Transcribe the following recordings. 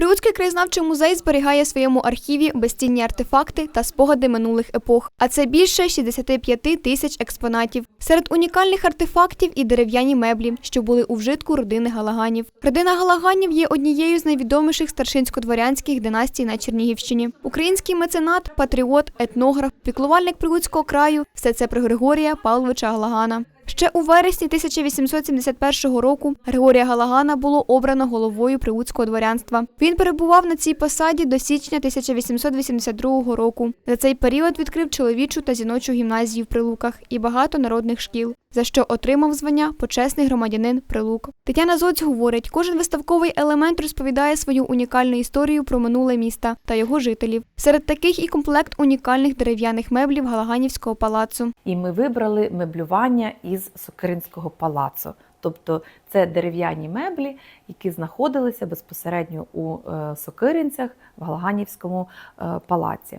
Прилуцький краєзнавчий музей зберігає в своєму архіві безцінні артефакти та спогади минулих епох. А це більше 65 тисяч експонатів. Серед унікальних артефактів і дерев'яні меблі, що були у вжитку родини Галаганів. Родина Галаганів є однією з найвідоміших старшинсько-дворянських династій на Чернігівщині. Український меценат, патріот, етнограф, піклувальник Прилуцького краю – все це про Григорія Павловича Галагана. Ще у вересні 1871 року Григорія Галагана було обрано головою Приутського дворянства. Він перебував на цій посаді до січня 1882 року. За цей період відкрив чоловічу та жіночу гімназії в Прилуках і багато народних шкіл, за що отримав звання почесний громадянин Прилук. Тетяна Зоць говорить, кожен виставковий елемент розповідає свою унікальну історію про минуле міста та його жителів. Серед таких і комплект унікальних дерев'яних меблів Галаганівського палацу. І ми вибрали меблювання із Сокиринського палацу. Тобто це дерев'яні меблі, які знаходилися безпосередньо у е, Сокиринцях в Галаганівському е, палаці.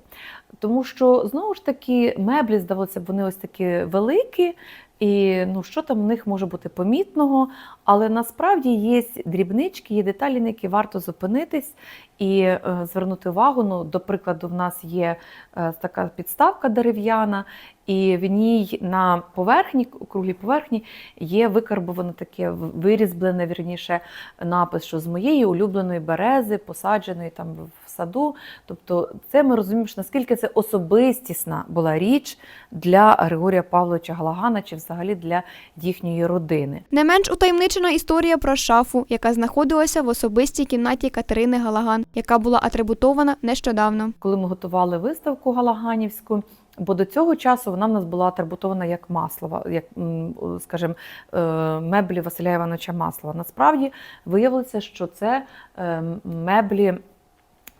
Тому що знову ж таки меблі, здавалося б, вони ось такі великі, і ну, що там в них може бути помітного, але насправді є дрібнички, є деталі, на які варто зупинитись і е, звернути увагу. Ну, до прикладу, в нас є е, така підставка дерев'яна, і в ній на поверхні, круглій поверхні, є викарбоване таке вирізблене, вірніше, напис, що з моєї улюбленої берези, посадженої там в саду. Тобто, це ми розуміємо, що наскільки це особистісна була річ для Григорія Павловича Галагана чи взагалі для їхньої родини. Не менш утаємничена історія про шафу, яка знаходилася в особистій кімнаті Катерини Галаган, яка була атрибутована нещодавно. Коли ми готували виставку Галаганівську, бо до цього часу вона в нас була атрибутована як Маслова, як, скажімо, е, меблі Василя Івановича Маслова. Насправді виявилося, що це е, меблі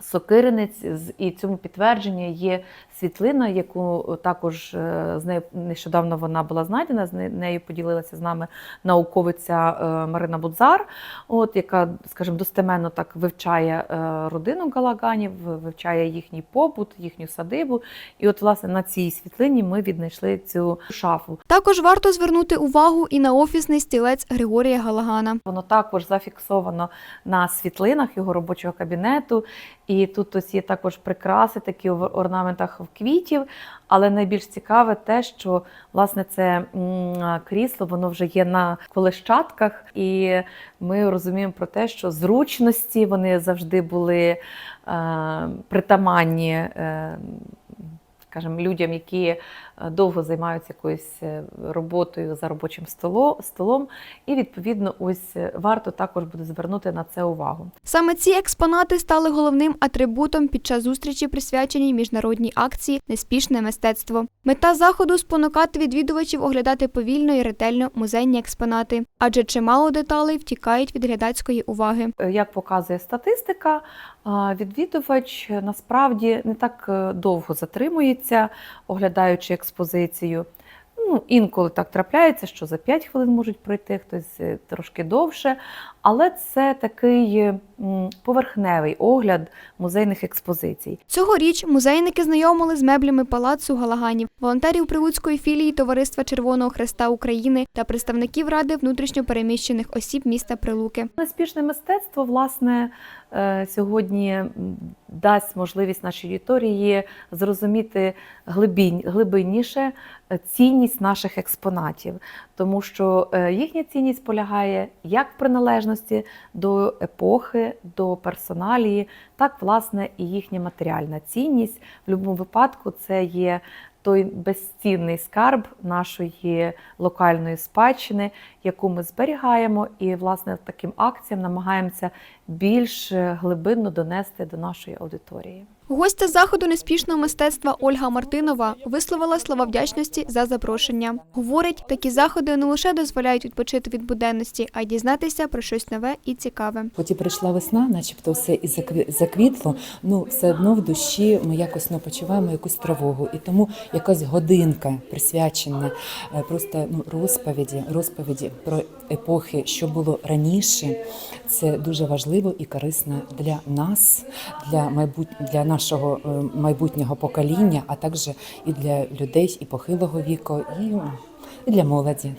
Сокиринець, і цьому підтвердження є світлина, яку також е, з нею нещодавно вона була знайдена. З нею поділилася з нами науковиця е, Марина Будзар, от яка, скажімо, достеменно так вивчає е, родину Галаганів, вивчає їхній побут, їхню садибу. І от, власне, на цій світлині ми віднайшли цю шафу. Також варто звернути увагу і на офісний стілець Григорія Галагана. Воно також зафіксовано на світлинах його робочого кабінету. І тут ось є також прикраси, такі в орнаментах квітів. Але найбільш цікаве те, що власне це крісло воно вже є на колещатках, і ми розуміємо про те, що зручності вони завжди були е, притаманні. Е, Скажімо, людям, які е, довго займаються якоюсь е, роботою за робочим столом, і відповідно, ось е, варто також буде звернути на це увагу. Саме ці експонати стали головним атрибутом під час зустрічі, присвяченій міжнародній акції Неспішне мистецтво. Мета заходу спонукати відвідувачів оглядати повільно і ретельно музейні експонати, адже чимало деталей втікають від глядацької уваги. Як показує статистика, відвідувач насправді не так довго затримується, оглядаючи експозицію. Ну, інколи так трапляється, що за 5 хвилин можуть пройти, хтось е, трошки довше. Але це такий поверхневий огляд музейних експозицій. Цьогоріч музейники знайомили з меблями палацу Галаганів, волонтерів Прилуцької філії Товариства Червоного Хреста України та представників Ради внутрішньопереміщених осіб міста Прилуки. Неспішне мистецтво, власне, е, сьогодні дасть можливість нашій аудиторії зрозуміти глибінь, глибинніше цінність наших експонатів, тому що е, їхня цінність полягає як в приналежності до епохи, до персоналії, так, власне, і їхня матеріальна цінність. В будь-якому випадку це є той безцінний скарб нашої локальної спадщини, яку ми зберігаємо, і власне таким акціям намагаємося більш е, глибинно донести до нашої аудиторії. Гостя заходу неспішного мистецтва Ольга Мартинова висловила слова вдячності за запрошення. Говорить, такі заходи не лише дозволяють відпочити від буденності, а й дізнатися про щось нове і цікаве. Хоч і прийшла весна, начебто все і закві- заквітло, ну все одно в душі ми якось ну, почуваємо якусь тривогу. І тому якась годинка присвячена е, просто ну, розповіді, розповіді про епохи, що було раніше. Це дуже важливо і корисно для нас, для майбут... для нашого е, майбутнього покоління, а також і для людей і похилого віку, і для молоді.